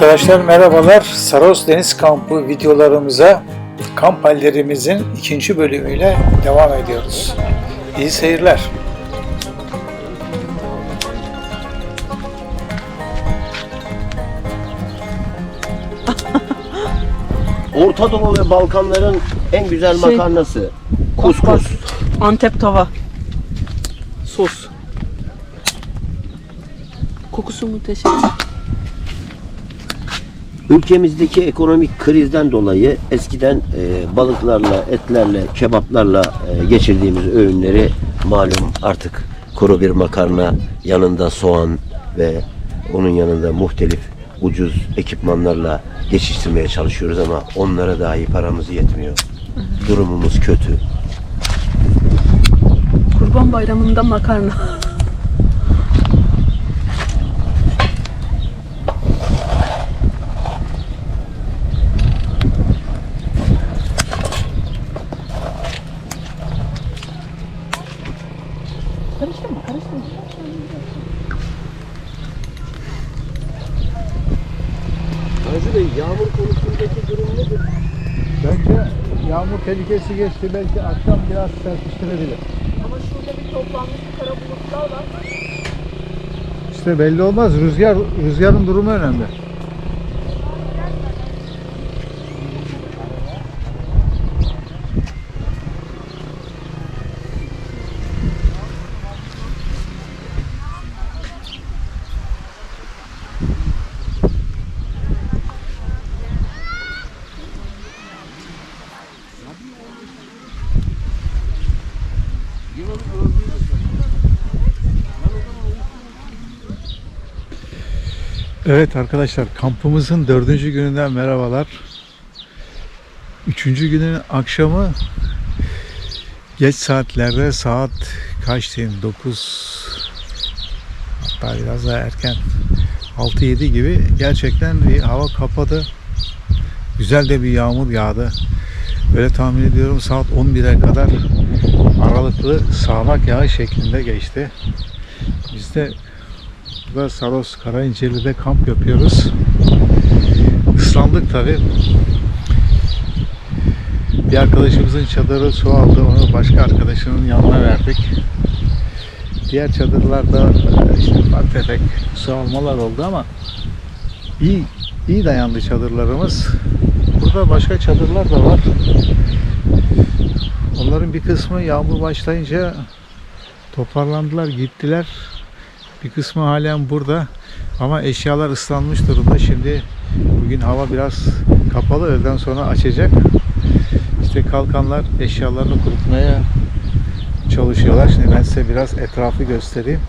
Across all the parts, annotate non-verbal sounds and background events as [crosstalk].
Arkadaşlar merhabalar. Saros Deniz Kampı videolarımıza kamp hallerimizin ikinci bölümüyle devam ediyoruz. İyi seyirler. [laughs] Orta Doğu ve Balkanların en güzel Şey- makarnası. Kuskus. Antep tava. Sos. Kokusu muhteşem. Ülkemizdeki ekonomik krizden dolayı eskiden e, balıklarla, etlerle, kebaplarla e, geçirdiğimiz öğünleri malum artık kuru bir makarna, yanında soğan ve onun yanında muhtelif ucuz ekipmanlarla geçiştirmeye çalışıyoruz ama onlara dahi paramız yetmiyor. Durumumuz kötü. Kurban bayramında makarna. [laughs] yağmur tehlikesi geçti. Belki akşam biraz serpiştirebilir. Ama şurada bir toplanmış kara bulutlar var. İşte belli olmaz. Rüzgar rüzgarın durumu önemli. Evet arkadaşlar kampımızın dördüncü gününden merhabalar. Üçüncü günün akşamı geç saatlerde saat kaç diyeyim 9 hatta biraz daha erken 6-7 gibi gerçekten bir hava kapadı. Güzel de bir yağmur yağdı. Böyle tahmin ediyorum saat 11'e kadar aralıklı sağanak yağış şeklinde geçti. Biz de Burada Saros Karayinceli'de kamp yapıyoruz. Islandık tabi. Bir arkadaşımızın çadırı su aldı. Onu başka arkadaşının yanına verdik. Diğer çadırlarda işte ufak tefek su almalar oldu ama iyi iyi dayandı çadırlarımız. Burada başka çadırlar da var. Onların bir kısmı yağmur başlayınca toparlandılar, gittiler. Bir kısmı halen burada ama eşyalar ıslanmış durumda. Şimdi bugün hava biraz kapalı. Öğleden sonra açacak. İşte kalkanlar eşyalarını kurutmaya çalışıyorlar. Şimdi ben size biraz etrafı göstereyim.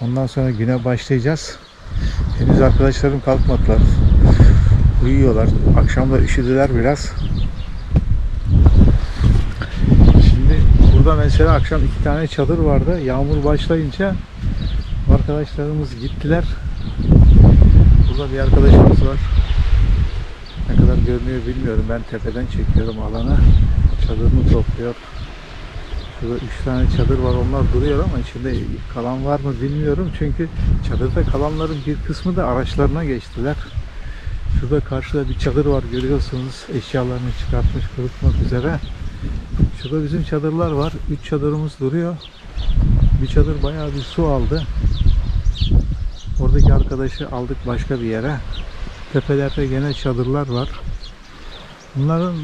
Ondan sonra güne başlayacağız. Henüz arkadaşlarım kalkmadılar. Uyuyorlar. Akşam da üşüdüler biraz. Şimdi burada mesela akşam iki tane çadır vardı. Yağmur başlayınca arkadaşlarımız gittiler. Burada bir arkadaşımız var. Ne kadar görünüyor bilmiyorum. Ben tepeden çekiyorum alanı. Çadırını topluyor. Şurada üç tane çadır var. Onlar duruyor ama içinde kalan var mı bilmiyorum. Çünkü çadırda kalanların bir kısmı da araçlarına geçtiler. Şurada karşıda bir çadır var görüyorsunuz. Eşyalarını çıkartmış kurutmak üzere. Şurada bizim çadırlar var. Üç çadırımız duruyor. Bir çadır bayağı bir su aldı. Oradaki arkadaşı aldık başka bir yere. Tepelerde gene çadırlar var. Bunların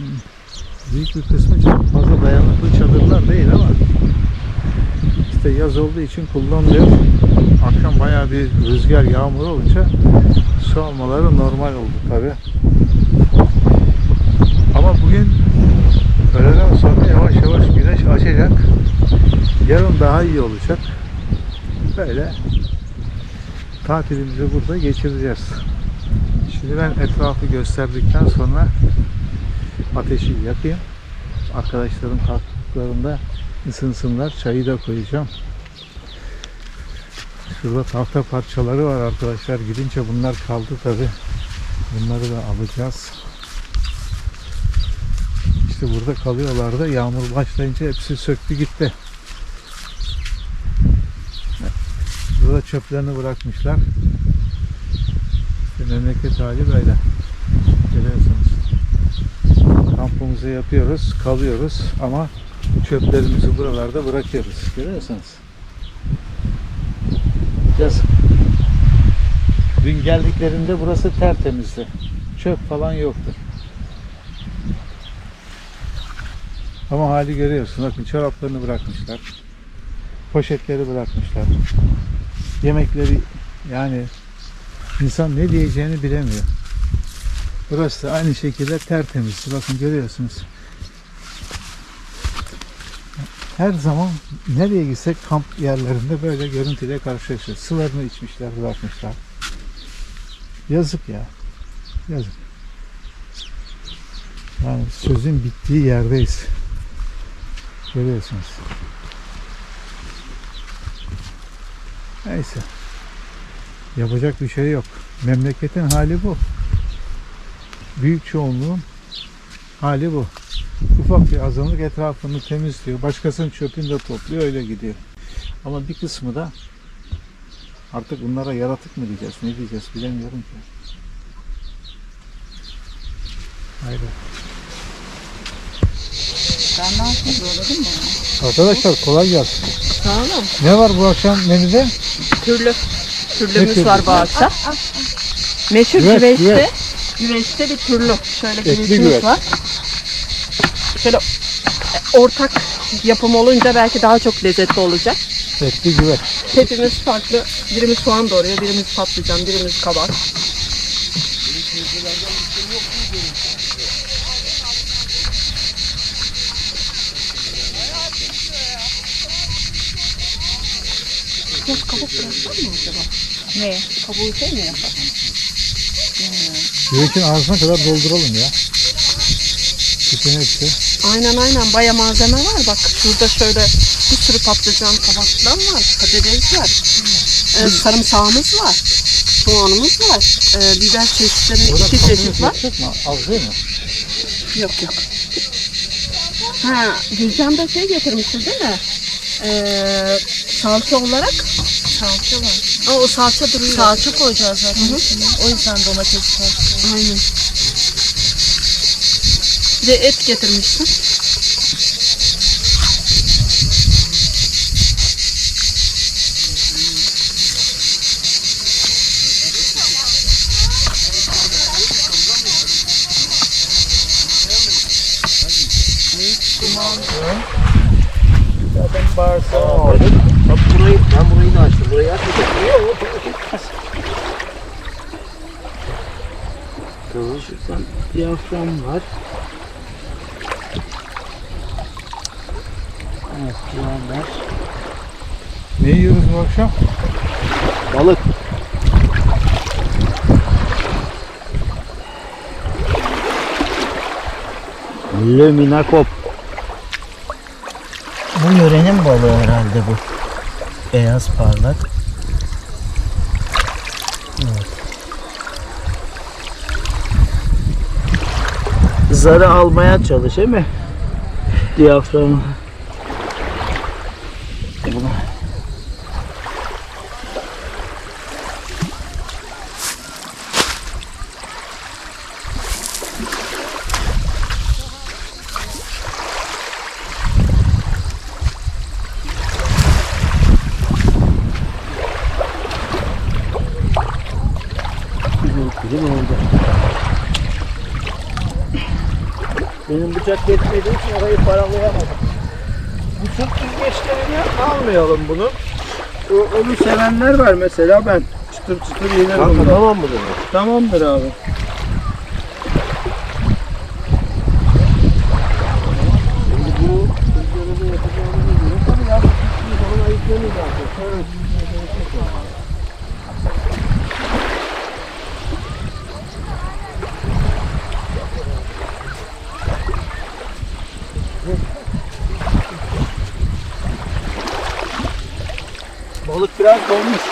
büyük bir kısmı çok fazla dayanıklı çadırlar değil ama işte yaz olduğu için kullanılıyor. Akşam bayağı bir rüzgar yağmur olunca su almaları normal oldu tabi. Ama bugün öğleden sonra yavaş yavaş güneş açacak. Yarın daha iyi olacak. Böyle tatilimizi burada geçireceğiz. Şimdi ben etrafı gösterdikten sonra ateşi yakayım. Arkadaşlarım kalktıklarında ısınsınlar. Çayı da koyacağım. Şurada tahta parçaları var arkadaşlar. Gidince bunlar kaldı tabi. Bunları da alacağız. İşte burada kalıyorlardı. Yağmur başlayınca hepsi söktü gitti. Burada çöplerini bırakmışlar. İşte Memleket hali böyle. Görüyorsunuz. Kampımızı yapıyoruz, kalıyoruz ama çöplerimizi buralarda bırakıyoruz. Görüyorsunuz. Yazık. Dün geldiklerinde burası tertemizdi. Çöp falan yoktu. Ama hali görüyorsun. Bakın çoraplarını bırakmışlar. Poşetleri bırakmışlar. Yemekleri yani insan ne diyeceğini bilemiyor. Burası da aynı şekilde tertemiz. Bakın görüyorsunuz. Her zaman nereye gitsek kamp yerlerinde böyle görüntüyle karşılaşıyoruz. Sularını içmişler, bırakmışlar. Yazık ya. Yazık. Yani sözün bittiği yerdeyiz. Görüyorsunuz. Neyse. Yapacak bir şey yok. Memleketin hali bu. Büyük çoğunluğun hali bu. Ufak bir azınlık etrafını temizliyor. Başkasının çöpünü de topluyor öyle gidiyor. Ama bir kısmı da artık bunlara yaratık mı diyeceğiz ne diyeceğiz bilemiyorum ki. Haydi. Ben ne yapayım doğradın mı? Arkadaşlar kolay gelsin. Tamam. Ne var bu akşam menüde? Türlü. Türlümüz türlü? var bu akşam. Meşhur Güveç, güveçte. güveç. Güveçte bir türlü. Şöyle Etli güveçimiz güveç. var. Şöyle e, ortak yapım olunca belki daha çok lezzetli olacak. Etli güveç. Hepimiz farklı. Birimiz soğan doğruyor, birimiz patlıcan, birimiz kabak. Biraz kabuk bıraksan mı acaba? Ne? Kabuğu şey mi yapar? Güvecin ağzına kadar dolduralım ya. Bütün hepsi. Aynen aynen baya malzeme var. Bak şurada şöyle bir sürü patlıcan, kabak falan var. Patates var. Ee, sarımsağımız var. Soğanımız var. Ee, biber çeşitleri Burada iki çeşit var. mi? Az değil mi? Yok yok. Ha, Gülcan da şey getirmişti değil mi? Ee, salça olarak. Salça var. Aa, o salça duruyor. Salça koyacağız zaten içine. O yüzden domates salça. Aynen. Bir de et getirmiştim. Zaten bağırsağı Bak burayı, ben burayı da açtım. Burayı açmayacak. Yok. Şuradan diyafram var. Evet, birader. Ne yiyoruz bu akşam? Balık. Luminakop. Yörenin balığı herhalde bu. Beyaz parlak. Evet. Zarı almaya çalış değil mi? Diyaframı. Bunu Güzel oldu. Benim bıçak yetmediği için orayı paralayamadım. Bu çok yüzgeçlerini almayalım bunu. O, onu sevenler var mesela ben. Çıtır çıtır yenerim. Tamam mı Tamamdır abi. Şimdi bu ızgarada yapacağımızı göre tabii ya bu zaman ayıklanır zaten. Evet. Balık biraz dolmuş.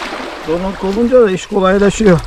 Donuk olunca da iş kolaylaşıyor.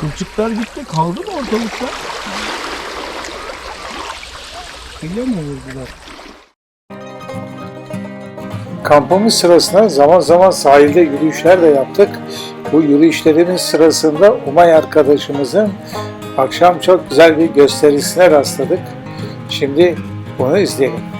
Kılçıklar gitti. Kaldı mı ortalıkta? Ile mi vurdular? Kampımız sırasında zaman zaman sahilde yürüyüşler de yaptık. Bu yürüyüşlerimiz sırasında Umay arkadaşımızın akşam çok güzel bir gösterisine rastladık. Şimdi bunu izleyelim.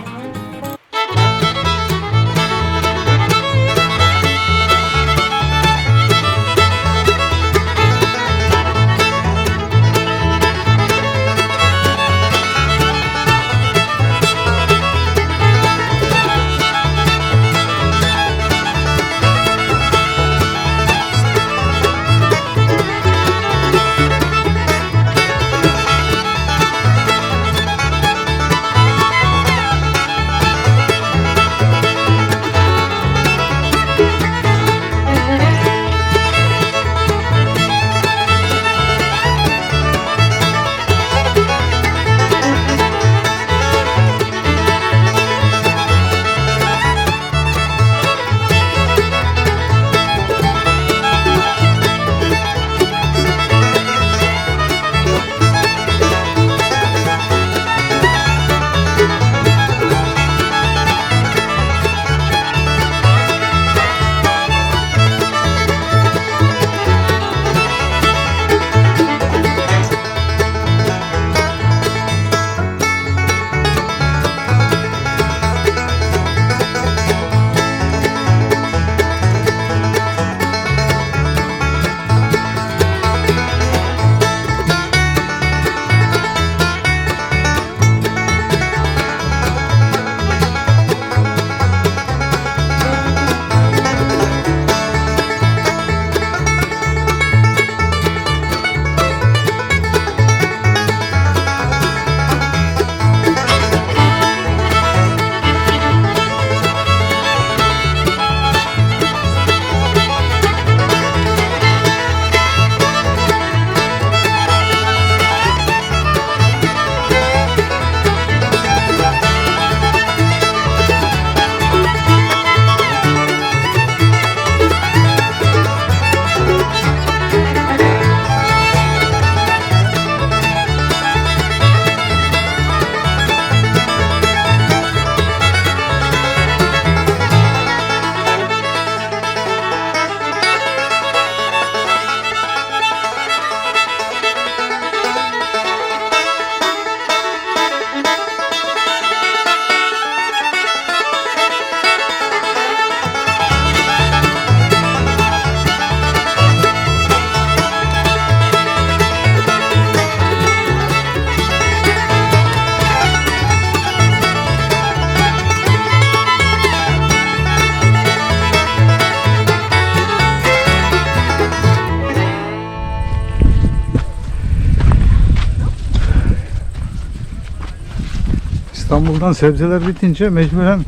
İstanbul'dan sebzeler bitince mecburen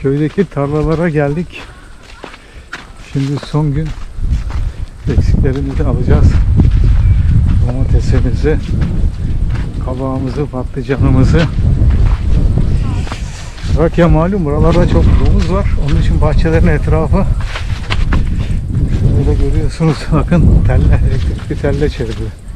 köydeki tarlalara geldik. Şimdi son gün eksiklerimizi alacağız. Domatesimizi, kabağımızı, patlıcanımızı. Bak ya malum buralarda çok domuz var. Onun için bahçelerin etrafı şöyle görüyorsunuz bakın telle, elektrikli telle çevrili.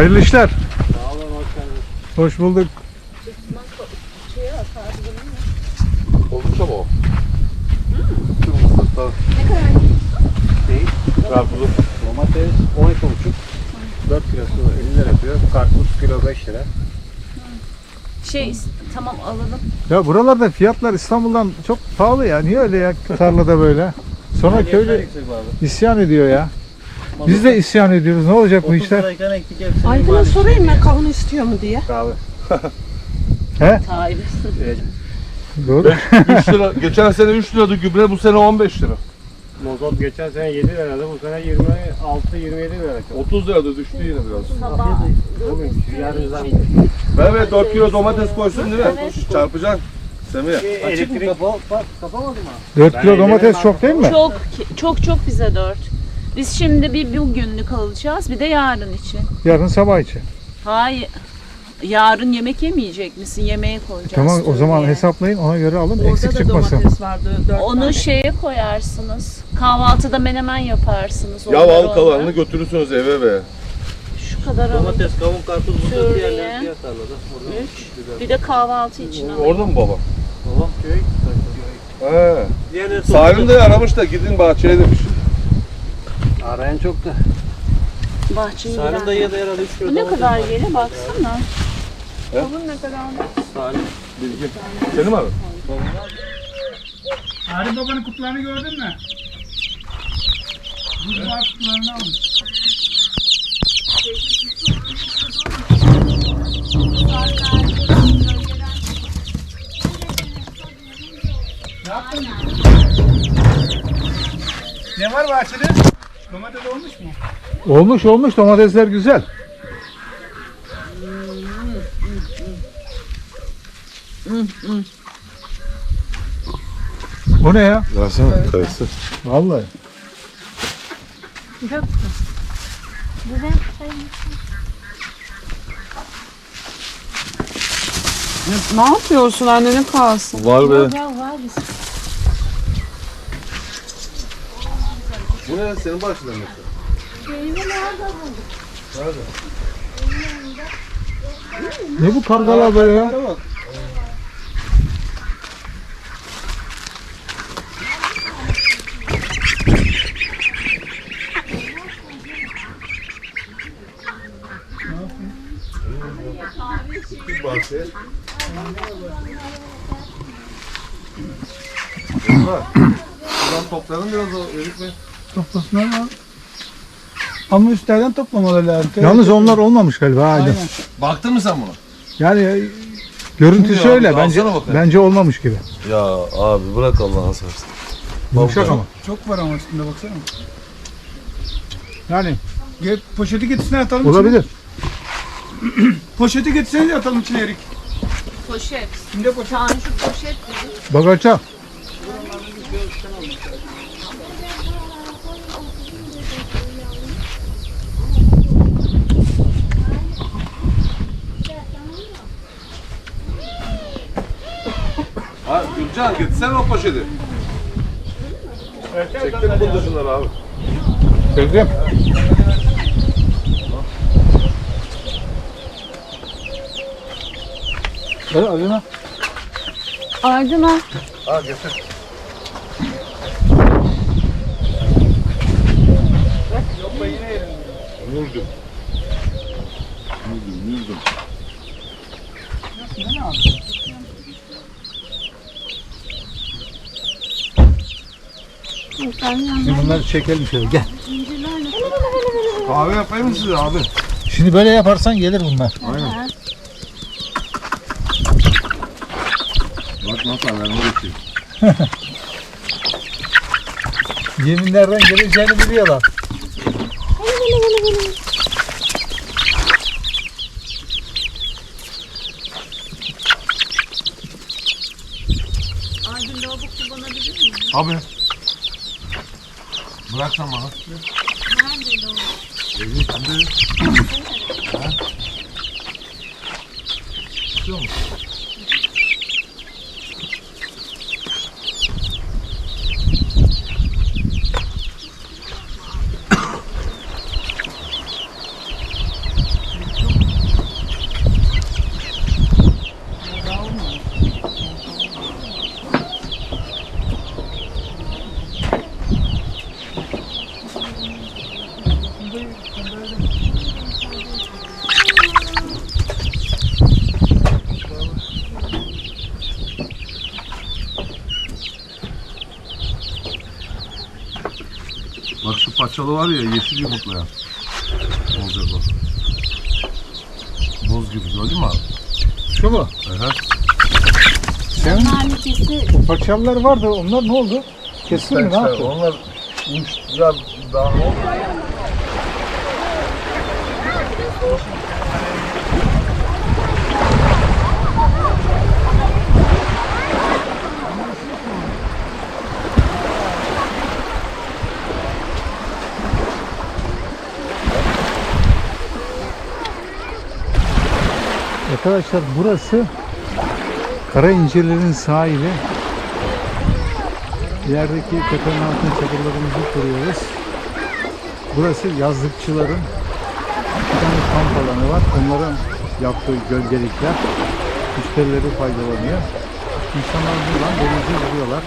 Hayırlı işler. Hoş bulduk. Oldukça bol. Tüm mısırda. Değil. Karpuzu. Domates 12,5 4 kilosu 50 lira yapıyor. Karpuz kilo 5 lira. Şey tamam alalım. Ya buralarda fiyatlar İstanbul'dan çok pahalı ya. Niye öyle ya tarlada böyle? Sonra köylü isyan ediyor ya. Biz de isyan ediyoruz. Ne olacak bu işler? lirayken ektik hepsini. Aydın'a sorayım ben kavunu istiyor mu diye. Abi. Tayyip. Doğru. 3 lira. Geçen sene 3 liraydı gübre bu sene 15 lira. Mozot geçen sene 7 liraydı. Bu sene 26 27 lira. 30 lirada düştü yine biraz. Bugün yarın zam. Ver 4 kilo domates koysun değil mi? Çarpacaksın. Semih. Elektrik kapalı, kapamadı mı? 4 Ben kilo domates çok değil mi? Çok çok çok bize dört. Biz şimdi bir bugünlük alacağız bir de yarın için. Yarın sabah için. Hayır. Yarın yemek yemeyecek misin? Yemeğe koyacağız. Tamam o zaman diye. hesaplayın ona göre alın Orada eksik da çıkmasın. domates vardı. Dört Onu tane. şeye koyarsınız. Kahvaltıda menemen yaparsınız. Ya onları al kalanını götürürsünüz eve be. Şu kadar alın. Domates, kavun, karpuz burada Şöyle. diğerleri diğer tarlada. Burada. Üç. Bir de kahvaltı için alın. Orada mı baba? Babam köye gitti. He. Diğerleri Salim de aramış da gidin bahçeye demiş. Arayan çok da. Bahçeyi Salim dayıya da herhalde 3 Bu ne domates kadar var. geri baksana. He? Kavun ne kadar? Salim. Bilgin. Senin mi abi? Arif babanın kutularını gördün mü? Buzluğa kutularını almış. Ne yaptın? Ne var bahçede? Domates olmuş mu? Olmuş olmuş domatesler güzel. O ne ya? Versene. Kayısı. Vallahi. Ne yapıyorsun annenin kalsın? Var be. Bu ne senin bahçeden mi? Ne bu kargalar böyle ya? Bahçeye. Bunlar. Buradan toplayalım biraz o erik mi? Toplasınlar ama. Ama üstlerden toplamaları lazım. Yalnız onlar olmamış galiba Aydın. Aynen. Baktın mı sen buna? Yani e, görüntüsü Bilmiyorum öyle abi, bence alsana bakayım. bence olmamış gibi. Ya abi bırak Allah'ını seversen. Yumuşak ama. Çok var ama üstünde baksana. Yani Gel, poşeti getirsinler atalım içine. olabilir. [clears throat] Poşeti getirsenize atalım içine erik. Poşet. Şimdi poşet. Tane şu poşet Bagaça. Ha Gülcan getirsene o poşeti. Çektim bu dışından abi. Çektim. Ver Aydın'a. Aydın'a. Ha getir. Mürdüm. Şimdi bunları çekelim şöyle gel. Kahve yapayım mı size abi? Şimdi böyle yaparsan gelir bunlar. Bak nasıl alarmı geçiyor. [laughs] Yeminlerden geleceğini biliyorlar. Abi. Bıraksan bana. Bak şu paçalı var ya yeşil yumurtlayan. Olacak o. Boz gibi gördün mü abi? Şu mu? Aha. Senin Malikesi o paçalılar vardı onlar ne oldu? Kestin mi ne yaptın? Onlar uç, ya daha ne oldu? Arkadaşlar burası Kara İncirlerin sahili. İlerideki tepenin altında çadırlarımızı kuruyoruz. Burası yazlıkçıların bir tane kamp alanı var. Onların yaptığı gölgelikler. Müşterileri faydalanıyor. İnsanlar buradan denize gidiyorlar.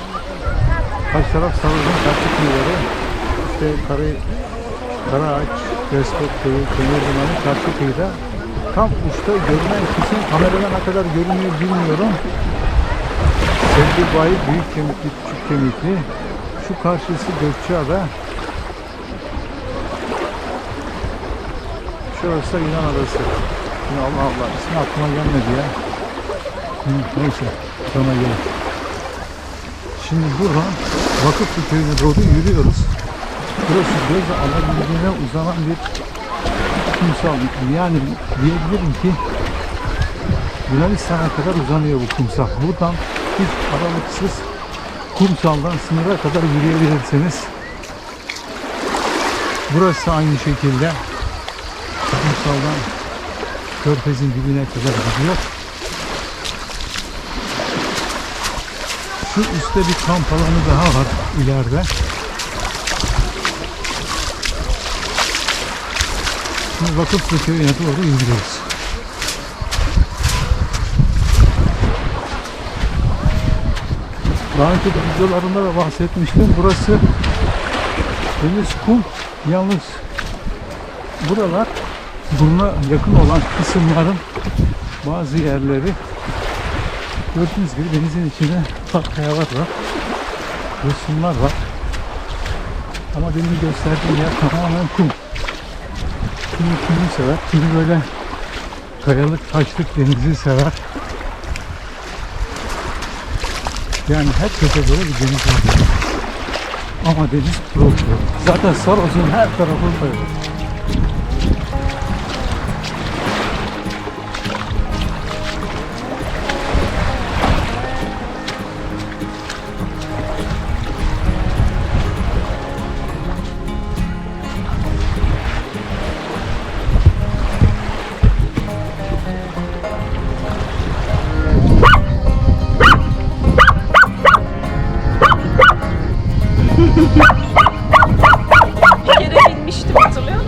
Karşı taraf Sarı'nın karşı kıyıları. İşte Kara, Karaağaç, Despot Köyü, Kemirliman'ın karşı kıyıda tam uçta görünen kısım kameradan ne kadar görünüyor bilmiyorum. Sevgi bayi büyük kemikli, küçük kemikli. Şu karşısı Gökçeada. Şurası da Yunan adası. Şimdi Allah Allah ismi aklıma gelmedi ya. Hı, neyse sonra gelir. Şimdi buradan Vakıflı köyüne doğru yürüyoruz. Burası göz alabildiğine uzanan bir kumsal. Yani diyebilirim ki Yunanistan'a kadar uzanıyor bu kumsal. Buradan hiç aralıksız kumsaldan sınıra kadar yürüyebilirsiniz. Burası aynı şekilde kumsaldan körfezin dibine kadar gidiyor. Şu üstte bir kamp alanı daha var ileride. Şimdi Vakıflı köyüne doğru yürüyoruz. Daha önceki videolarımda da bahsetmiştim. Burası deniz kum. Yalnız buralar buruna yakın olan kısımların bazı yerleri gördüğünüz gibi denizin içinde ufak kayalar var. Yosunlar var. Ama demin gösterdiğim yer tamamen kum. Kimi kumu sever, kimi böyle kayalık taşlık denizi sever. Yani herkese göre bir deniz var. Ama deniz pırıl pırıl. Zaten Saros'un her tarafı böyle.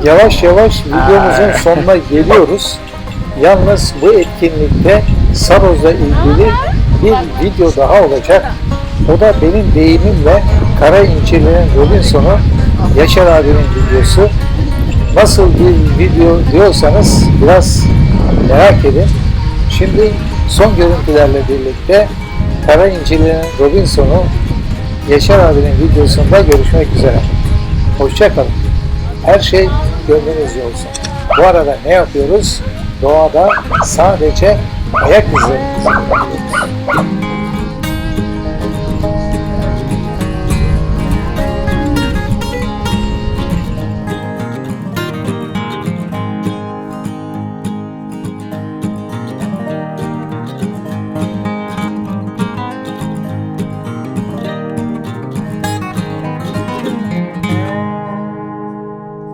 Yavaş yavaş videomuzun sonuna geliyoruz. Yalnız bu etkinlikte Saroz'la ilgili bir video daha olacak. O da benim deyimimle Kara İncirli'nin Robinson'u Yaşar abinin videosu. Nasıl bir video diyorsanız biraz merak edin. Şimdi son görüntülerle birlikte Kara İncirli'nin Robinson'u Yaşar abinin videosunda görüşmek üzere. Hoşçakalın. Her şey gönlünüzce olsun. Bu arada ne yapıyoruz? Doğada sadece ayak izlerimizi.